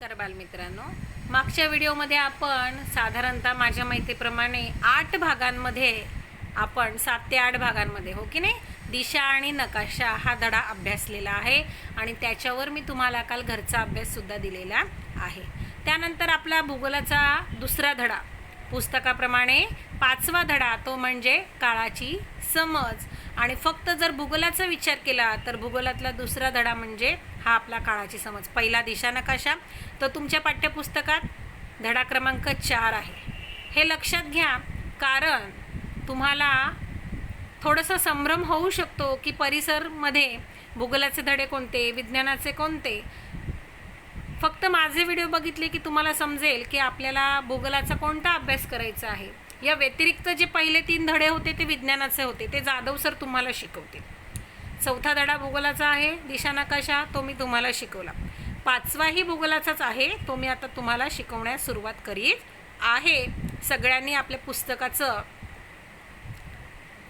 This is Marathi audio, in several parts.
नमस्कार बालमित्रांनो. मागच्या व्हिडिओमध्ये आपण साधारणतः माझ्या माहितीप्रमाणे आठ भागांमध्ये आपण सात ते आठ भागांमध्ये हो की नाही? दिशा आणि नकाशा हा धडा अभ्यासलेला आहे आणि त्याच्यावर मी तुम्हाला काल घरचा अभ्याससुद्धा दिलेला आहे. त्यानंतर आपला भूगोलाचा दुसरा धडा पुस्तकाप्रमाणे पाचवा धडा तो म्हणजे काळाची समज. आणि फक्त जर भूगोलाचा विचार केला तर भूगोलातला दुसरा धडा म्हणजे हा आपला काळाची समज. पहिला दिशा नकाशा. तर तुमच्या पाठ्यपुस्तकात धडा क्रमांक चार आहे. हे लक्षात घ्या कारण तुम्हाला थोडंसं संभ्रम होऊ शकतो की परिसरमध्ये भूगोलाचे धडे कोणते विज्ञानाचे कोणते फक्त माझे व्हिडिओ बघितले की तुम्हाला समजेल की आपल्याला भूगोलाचा कोणता अभ्यास करायचा आहे. या व्यतिरिक्त जे पहिले तीन धडे होते ते विज्ञानाचे होते. ते जाधव सर तुम्हाला शिकवतील. चौथा धडा भूगोलाचा आहे दिशा नकाशा तो मी तुम्हाला शिकवला. पाचवाही भूगोलाचाच आहे तो मी आता तुम्हाला शिकवण्यास सुरुवात करीत आहे. सगळ्यांनी आपल्या पुस्तकाचं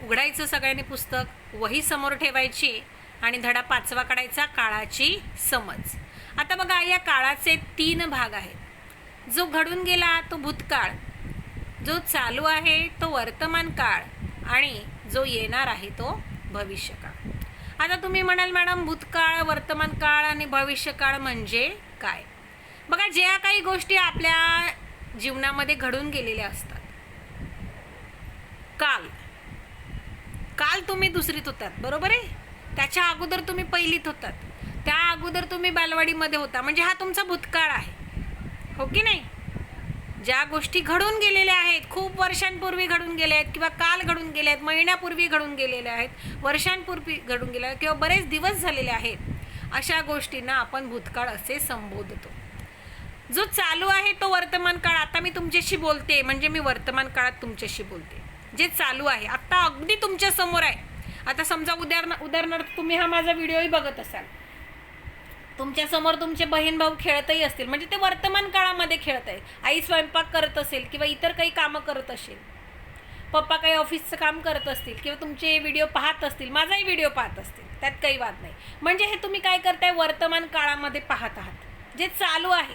उघडायचं सगळ्यांनी पुस्तक वही समोर ठेवायची आणि धडा पाचवा काढायचा काळाची समज. आता बघा या काळाचे तीन भाग आहेत. जो घडून गेला तो भूतकाळ. जो चालू आहे तो वर्तमान काळ. आणि जो येणार आहे तो भविष्यकाळ. आता तुम्ही म्हणाल मॅडम भूतकाळ वर्तमान काळ आणि भविष्यकाळ म्हणजे काय? बघा ज्या काही गोष्टी आपल्या जीवनामध्ये घडून गेलेल्या असतात. काल. काल तुम्ही दुसरीत होतात बरोबर आहे? त्याच्या अगोदर तुम्ही पहिलीत होतात. त्या अगोदर तुम्ही बालवाडीमध्ये होता. म्हणजे हा तुमचा भूतकाळ आहे. हो की नाही? ज्या गोष्टी घडून गेलेल्या आहेत खूप वर्षांपूर्वी घडून गेल्या आहेत किंवा काल घडून गेल्या आहेत महिन्यापूर्वी घडून गेलेल्या आहेत वर्षांपूर्वी घडून गेल्या आहेत किंवा बरेच दिवस झालेले आहेत अशा गोष्टींना आपण भूतकाळ असे संबोधतो. जो चालू आहे तो वर्तमान काळ. आता मी तुमच्याशी बोलते म्हणजे मी वर्तमान काळात तुमच्याशी बोलते. जे चालू आहे आत्ता अगदी तुमच्यासमोर आहे. आता समजा उदाहरण उदाहरणार्थ तुम्ही हा माझा व्हिडिओही बघत असाल. तुमच्यासमोर तुमचे बहीण भाऊ खेळतही असतील. म्हणजे ते वर्तमान काळामध्ये खेळत आहे आई स्वयंपाक करत असेल किंवा इतर काही कामं करत असेल. पप्पा काही ऑफिसचं काम करत असतील किंवा तुमचे व्हिडिओ पाहत असतील. माझाही व्हिडिओ पाहत असतील. त्यात काही वाद नाही. म्हणजे हे तुम्ही काय करताय? वर्तमान काळामध्ये पाहत आहात. जे चालू आहे.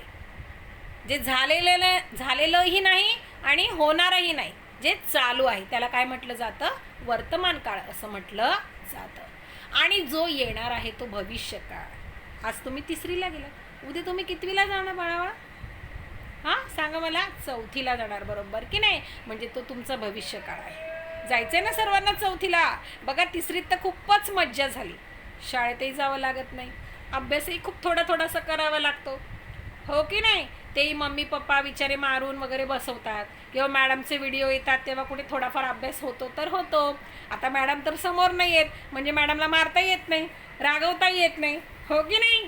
जे झालेलं झालेलंही नाही आणि होणारही नाही. जे चालू आहे. त्याला काय म्हटलं जातं? वर्तमान काळ असं म्हटलं जातं. आणि जो येणार आहे तो भविष्य काळ आज तुम्ही तिसरीला गेला उद्या तुम्ही कितवीला जाणार बाळावा हां सांगा मला. चौथीला जाणार बरोबर की नाही? म्हणजे तो तुमचा भविष्य काळ आहे. जायचं आहे ना सर्वांना चौथीला? बघा तिसरीत तर खूपच मज्जा झाली. शाळेतही जावं लागत नाही. अभ्यासही खूप थोडा थोडासा करावा लागतो. हो की नाही? तेही मम्मी पप्पा विचारे मारून वगैरे बसवतात. किंवा मॅडमचे व्हिडिओ येतात तेव्हा कुठे थोडाफार अभ्यास होतो तर होतो. आता मॅडम तर समोर नाही येत. म्हणजे मॅडमला मारता येत नाही रागवता येत नाही. हो की नाही?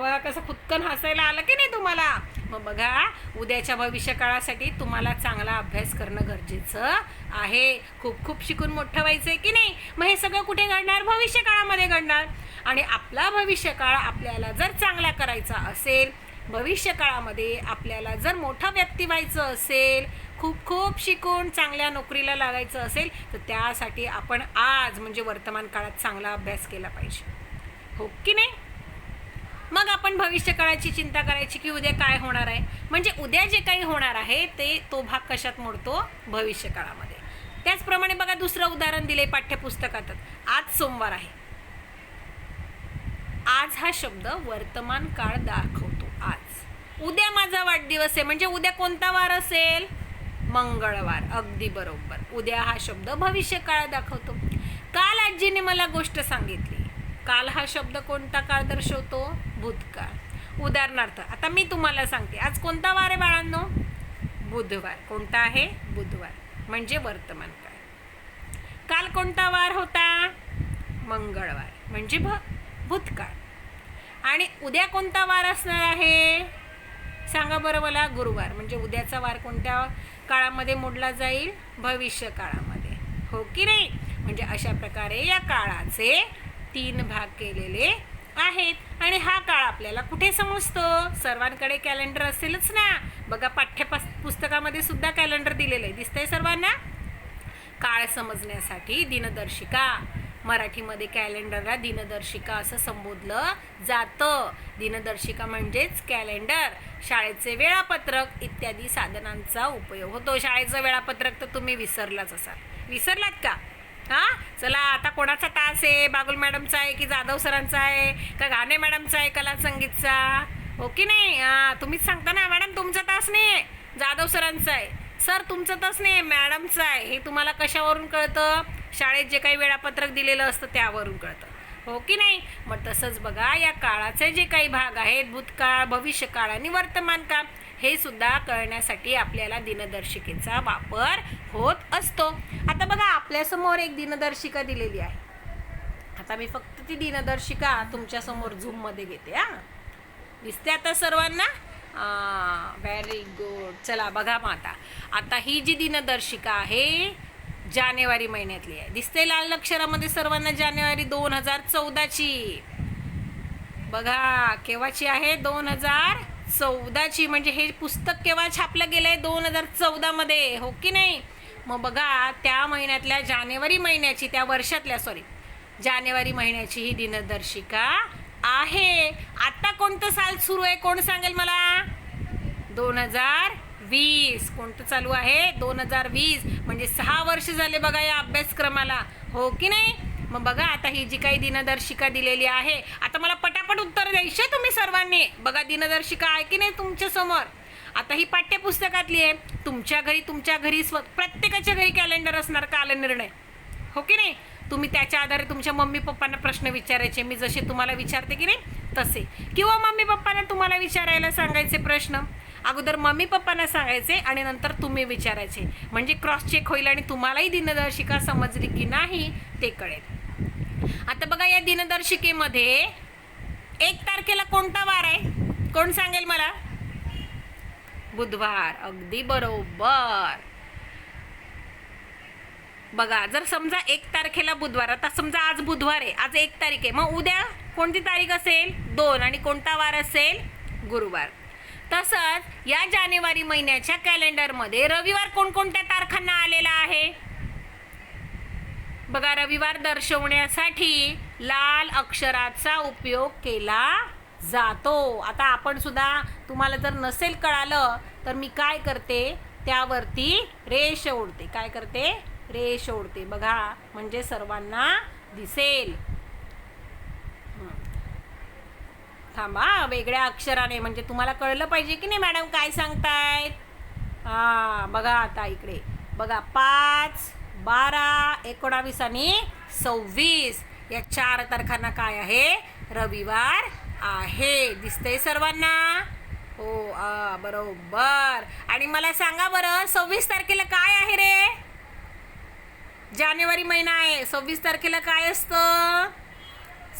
व कसं खुदकन हसायला आलं की नाही तुम्हाला? मग बघा उद्याच्या भविष्यकाळासाठी तुम्हाला चांगला अभ्यास करणं गरजेचं आहे. खूप खूप शिकून मोठं व्हायचं आहे की नाही? मग हे सगळं कुठे घडणार? भविष्यकाळामध्ये घडणार. आणि आपला भविष्यकाळ आपल्याला जर चांगला करायचा असेल भविष्यकाळामध्ये आपल्याला जर मोठा व्यक्ती व्हायचं असेल खूप खूप शिकून चांगल्या नोकरीला लागायचं असेल तर त्यासाठी आपण आज म्हणजे वर्तमान काळात चांगला अभ्यास केला पाहिजे. हो. की नाही? मग आपण भविष्य काळाची चिंता करायची की उद्या काय होणार आहे? म्हणजे उद्या जे काही होणार आहे ते तो भाग कशात मोडतो? भविष्य काळामध्ये. त्याचप्रमाणे बघा दुसरं उदाहरण दिले पाठ्यपुस्तकातच आज सोमवार आहे. आज हा शब्द वर्तमान काळ दाखवतो. आज. उद्या माझा वाढदिवस आहे. म्हणजे उद्या कोणता वार असेल? मंगळवार. अगदी बरोबर. उद्या हा शब्द भविष्य काळ दाखवतो. काल आजीने मला गोष्ट सांगितली. काल हा शब्द कोणता काळ दर्शवतो? भूतकाळ. उदाहरणार्थ आता मी तुम्हाला सांगते. आज कोणता वार आहे बाळांनो? बुधवार. कोणता आहे? बुधवार. म्हणजे वर्तमान काळ. काल कोणता वार होता? मंगळवार. म्हणजे भ भूतकाळ. आणि उद्या कोणता वार असणार आहे? सांगा बरं मला गुरुवार. म्हणजे उद्याचा वार कोणत्या काळामध्ये मोडला जाईल? भविष्य काळामध्ये हो की नाही? म्हणजे अशा प्रकारे या काळाचे तीन भाग केलेले आहेत. आणि हा काळ आपल्याला कुठे समजतो? सर्वांकडे कॅलेंडर असेलच ना. बघा पाठ्यपास पुस्तकामध्ये सुद्धा कॅलेंडर दिलेलं आहे. दिसतंय सर्वांना? काळ समजण्यासाठी दिनदर्शिका. मराठीमध्ये कॅलेंडरला दिनदर्शिका असं संबोधलं जातं. दिनदर्शिका म्हणजेच कॅलेंडर शाळेचे वेळापत्रक इत्यादी साधनांचा उपयोग होतो. शाळेचं वेळापत्रक तर तुम्ही विसरलाच असाल. विसरलात का? हां? चला आता कोणाचा तास आहे? बागुल मॅडमचा आहे की जाधव सरांचा आहे? का गाणे मॅडमचा आहे कला संगीतचा? हो की नाही? हां तुम्हीच सांगता ना मॅडम तुमचा तास नाही आहे जाधव सरांचा आहे. सर तुमचं तास नाही आहे मॅडमचं आहे. हे तुम्हाला कशावरून कळतं? शाळेत जे काही वेळापत्रक दिलेलं असतं त्यावरून कळतं. हो की नाही? मग तसंच बघा या काळाचे जे काही भाग आहेत भूतकाळ भविष्यकाळ आणि वर्तमान काळ हे सुद्धा कळण्यासाठी आपल्याला दिनदर्शिकेचा वापर होत असतो. आता बघा आपल्यासमोर एक दिनदर्शिका दिलेली आहे. आता मी फक्त ती दिनदर्शिका तुमच्यासमोर झूममध्ये घेते हा. दिसते आता सर्वांना? व्हेरी गुड चला बघा मग आता. आता ही जी दिनदर्शिका आहे जानेवारी महिन्यातली आहे. दिसते लाल अक्षरामध्ये सर्वांना जानेवारी दोन हजार चौदाची. बघा केव्हाची आहे? दोन हजार चौदाची म्हणजे हे पुस्तक केव्हा छापलं गेलं आहे दोन हजार चौदामध्ये हो की नाही? मग बघा त्या महिन्यातल्या जानेवारी महिन्याची त्या वर्षातल्या सॉरी जानेवारी महिन्याची ही दिनदर्शिका आहे. आता कोणतं साल सुरू आहे? कोण सांगेल मला? दोन हजार वीस. कोणतं चालू आहे? दोन हजार वीस. म्हणजे सहा वर्ष झाले बघा या अभ्यासक्रमाला. हो की नाही? मग बघा आता ही जी काही दिनदर्शिका दिलेली आहे आता मला पटापट उत्तर द्यायचे तुम्ही सर्वांनी. बघा दिनदर्शिका आहे की नाही तुमच्यासमोर? आता ही पाठ्यपुस्तकातली आहे. तुमच्या घरी तुमच्या घरी स्व प्रत्येकाच्या घरी कॅलेंडर असणार कालनिर्णय हो की नाही? तुम्ही त्याच्या आधारे तुमच्या मम्मी पप्पांना प्रश्न विचारायचे मी जसे तुम्हाला विचारते की नाही तसे. किंवा मम्मी पप्पांना तुम्हाला विचारायला सांगायचे प्रश्न? अगोदर मम्मी पप्पांना सांगायचे आणि नंतर तुम्ही विचारायचे. म्हणजे क्रॉस चेक होईल आणि तुम्हालाही दिनदर्शिका समजली की नाही ते कळेल. आता बघा या दिनदर्शिकेमध्ये एक तारखेला कोणता वार आहे? कोण सांगेल मला? बुधवार अगदी बरोबर. बघा जर समजा एक तारखेला बुधवार आता समजा आज बुधवार आहे आज एक तारीख आहे मग उद्या कोणती तारीख असेल? दोन. आणि कोणता वार असेल? गुरुवार. तसंच या जानेवारी महिन्याच्या कॅलेंडरमध्ये रविवार कोणकोणत्या तारखांना आलेला आहे? बघा रविवार दर्शवण्यासाठी लाल अक्षराचा उपयोग केला जातो. आता आपण सुद्धा तुम्हाला जर नसेल कळालं तर मी काय करते? त्यावरती रेष ओढते. काय करते? रेष ओढते. बघा म्हणजे सर्वांना दिसेल. थांबा वेगळ्या अक्षराने म्हणजे तुम्हाला कळलं पाहिजे की नाही मॅडम काय सांगतायत? हा बघा आता इकडे. बघा पाच बारा एकोणावीस आणि सव्वीस. या चार तारखांना काय आहे? रविवार आहे. दिसतंय सर्वांना? हो आ, बरोबर. आणि मला सांगा बरं सव्वीस तारखेला काय आहे रे? जानेवारी महिना आहे. सव्वीस तारखेला काय असतं?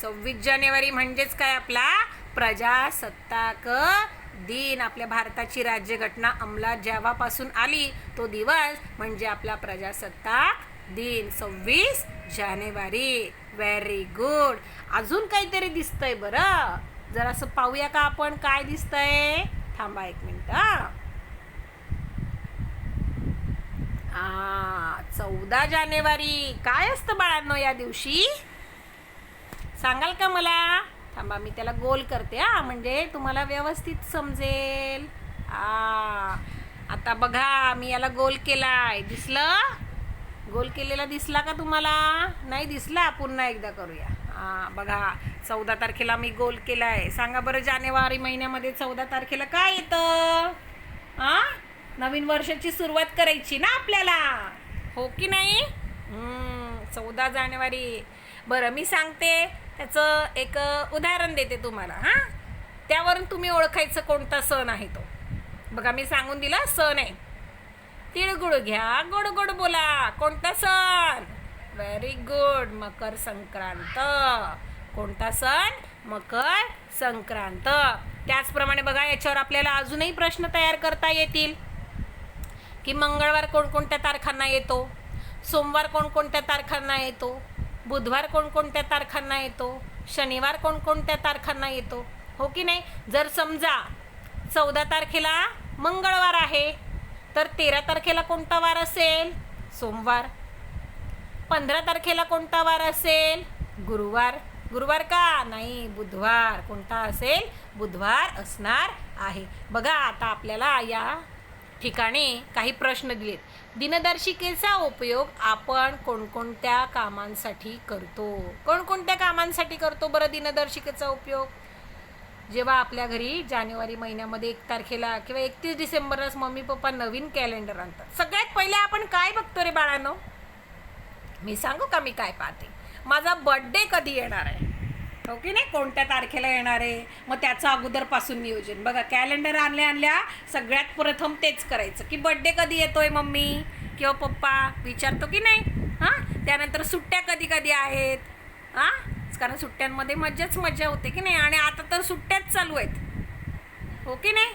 सव्वीस जानेवारी म्हणजेच काय आपला? प्रजासत्ताक. दिन आपल्या भारताची राज्यघटना अंमलात जेव्हापासून आली तो दिवस म्हणजे आपला प्रजासत्ताक दिन सव्वीस जानेवारी. व्हेरी गुड अजून काहीतरी दिसतंय बरं. जरासं पाहूया का आपण काय दिसतंय? थांबा एक मिनिट हा. आ, चौदा जानेवारी. काय असतं बाळांनो या दिवशी? सांगाल का मला? थांबा मी त्याला गोल करते हा. म्हणजे तुम्हाला व्यवस्थित समजेल. आ आता बघा मी याला गोल केलाय. दिसलं? गोल केलेला दिसला का तुम्हाला? नाही दिसला? पुन्हा एकदा करूया. हा बघा चौदा तारखेला मी गोल केलाय. सांगा बरं जानेवारी महिन्यामध्ये चौदा तारखेला काय येतं? हा नवीन वर्षाची सुरुवात करायची ना आपल्याला. हो की नाही? चौदा जानेवारी. बरं मी सांगते. त्याचं एक उदाहरण देते तुम्हाला हां? त्यावरून तुम्ही ओळखायचं कोणता सण आहे तो. बघा मी सांगून दिला सण आहे. तिळगुळ घ्या गोड गोड बोला कोणता सण? Very good Makar Sankrant. कोणता सण? मकर संक्रांत. त्याचप्रमाणे बघा याच्यावर आपल्याला अजूनही प्रश्न तयार करता येतील. की मंगळवार कोणकोणत्या तारखांना येतो? सोमवार कोणकोणत्या तारखांना येतो? बुधवार कोणकोणत्या तारखांना येतो? शनिवार कोणकोणत्या तारखांना येतो? हो की नाही? जर समजा चौदा तारखेला मंगळवार आहे तर तेरा तारखेला कोणता वार असेल? सोमवार. पंधरा तारखेला कोणता वार असेल? गुरुवार. गुरुवार का? नाही बुधवार. कोणता असेल? बुधवार असणार आहे. बघा आता आपल्याला या ठिकाणी काही प्रश्न दिलेत. दिनदर्शिकेचा उपयोग आपण कोणकोणत्या कामांसाठी करतो? कोणकोणत्या कामांसाठी करतो बरं दिनदर्शिकेचा उपयोग? जेव्हा आपल्या घरी जानेवारी महिन्यामध्ये एक तारखेला किंवा एकतीस डिसेंबरलाच मम्मी पप्पा नवीन कॅलेंडर आणतात. सगळ्यात पहिले आपण काय बघतो रे बाळांनो? मी सांगू का मी काय पाहते? माझा बड्डे कधी येणार आहे? हो की नाही? कोणत्या तारखेला येणार आहे? मग त्याचं अगोदरपासून नियोजन. बघा कॅलेंडर आणल्या आणल्या सगळ्यात प्रथम तेच करायचं. की बड्डे कधी येतोय मम्मी? किंवा पप्पा? विचारतो की नाही? हां? त्यानंतर सुट्ट्या कधी कधी आहेत? हां? कारण सुट्ट्यांमध्ये मज्जाच मज्जा होते की नाही? आणि आता तर सुट्ट्याच चालू आहेत. हो की नाही?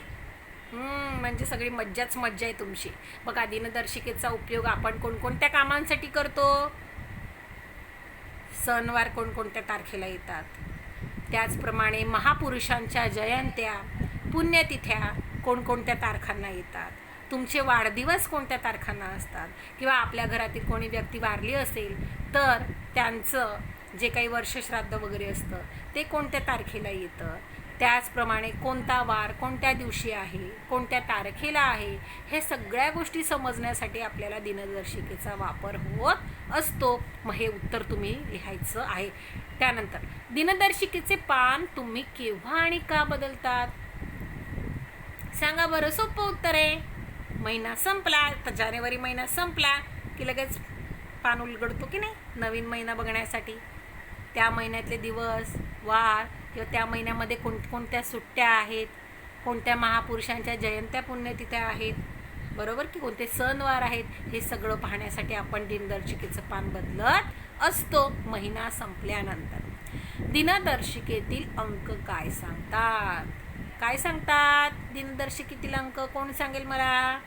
म्हणजे सगळी मज्जाच मज्जा आहे तुमची. बघा दिनदर्शिकेचा उपयोग आपण कोणकोणत्या कामांसाठी करतो? सणवार कोणकोणत्या तारखेला येतात? त्याचप्रमाणे महापुरुषांच्या जयंत्या पुण्यतिथ्या कोणकोणत्या तारखांना येतात? तुमचे वाढदिवस कोणत्या तारखांना असतात? किंवा आपल्या घरातील कोणी व्यक्ती वारली असेल तर त्यांचं जे काही वर्षश्राद्ध वगैरे असतं ते कोणत्या तारखेला येतं? त्याचप्रमाणे कोणता वार कोणत्या दिवशी आहे कोणत्या तारखेला आहे हे सगळ्या गोष्टी समजण्यासाठी आपल्याला दिनदर्शिकेचा वापर होत असतो. मग हे उत्तर तुम्ही लिहायचं आहे. त्यानंतर दिनदर्शिकेचे पान तुम्ही केव्हा आणि का बदलतात? सांगा बरं सोपं उत्तर आहे. महिना संपला तर जानेवारी महिना संपला की लगेच पान उलगडतो की नाही? नवीन महिना बघण्यासाठी. त्या महिन्यातले दिवस वार किंवा त्या महिन्यामध्ये कोणकोणत्या सुट्ट्या आहेत कोणत्या महापुरुषांच्या जयंत्या पुण्यतिथ्या आहेत बरोबर की कोणते सणवार आहेत हे सगळं पाहण्यासाठी आपण दिनदर्शिकेचं पान बदलत असतो महिना संपल्यानंतर. दिनदर्शिकेतील अंक काय सांगतात? काय सांगतात? दिनदर्शिकेतील अंक कोण सांगेल मला?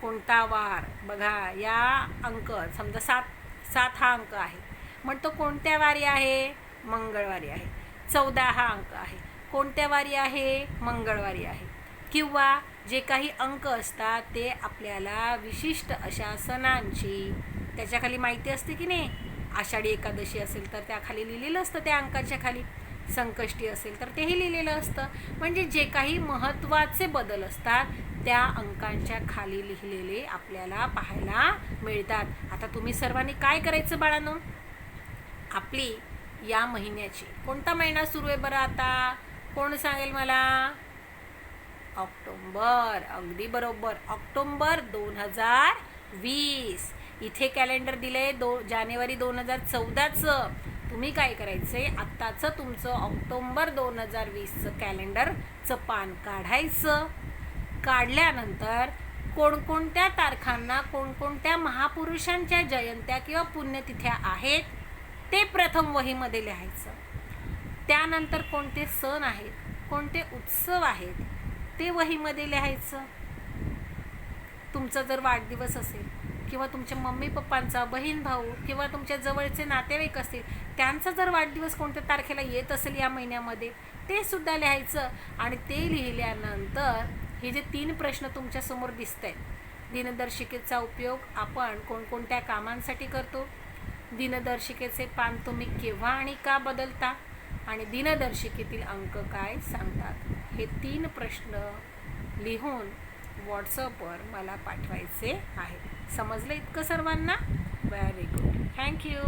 कोणता वार? बघा या अंक समजा सात सात हा अंक आहे. मग तो कोणत्या वारी आहे? मंगळवारी आहे. चौदा हा अंक आहे. कोणत्या वारी आहे? मंगळवारी आहे. किंवा जे काही अंक असतात ते आपल्याला विशिष्ट अशा सणांची त्याच्याखाली माहिती असते की नाही? आषाढी एकादशी असेल तर त्याखाली लिहिलेलं असतं त्या अंकाच्या खाली. संकष्टी असेल तर तेही लिहिलेलं असतं. म्हणजे जे काही महत्त्वाचे बदल असतात त्या अंकांच्या खाली लिहिलेले आपल्याला पाहायला मिळतात. आता तुम्ही सर्वांनी काय करायचं बाळानं? आपली या महिन्याची. कोणता महिना सुरू आहे बरं आता? कोण सांगेल मला? ऑक्टोंबर. अगदी बरोबर. ऑक्टोंबर दोन हजार वीस. इथे कॅलेंडर दिले दो जानेवारी दोन हजार चौदाचं. तुम्ही काय करायचं आहे आत्ताचं तुमचं ऑक्टोंबर दोन हजार वीसचं कॅलेंडरचं पान काढायचं. काढल्यानंतर कोणकोणत्या तारखांना कोणकोणत्या महापुरुषांच्या जयंत्या किंवा पुण्यतिथ्या आहेत? ते प्रथम वहीमध्ये लिहायचं. त्यानंतर कोणते सण आहेत कोणते उत्सव आहेत ते वहीमध्ये लिहायचं. तुमचा जर वाढदिवस असेल किंवा तुमच्या मम्मी पप्पांचा बहीण भाऊ किंवा तुमच्या जवळचे नातेवाईक असतील त्यांचा जर वाढदिवस कोणत्या तारखेला येत असेल या महिन्यामध्ये ते सुद्धा लिहायचं. आणि ते लिहिल्यानंतर हे जे तीन प्रश्न तुमच्यासमोर दिसत आहेत दिनदर्शिकेचा उपयोग आपण कोणकोणत्या कामांसाठी करतो दिनदर्शिकेचे पान तुम्ही केव्हा आणि का बदलता? आणि दिनदर्शिकेतील अंक काय सांगतात? हे तीन प्रश्न लिहून व्हॉट्सअपवर मला पाठवायचे आहे समजलं इतकं सर्वांना? Very good thank you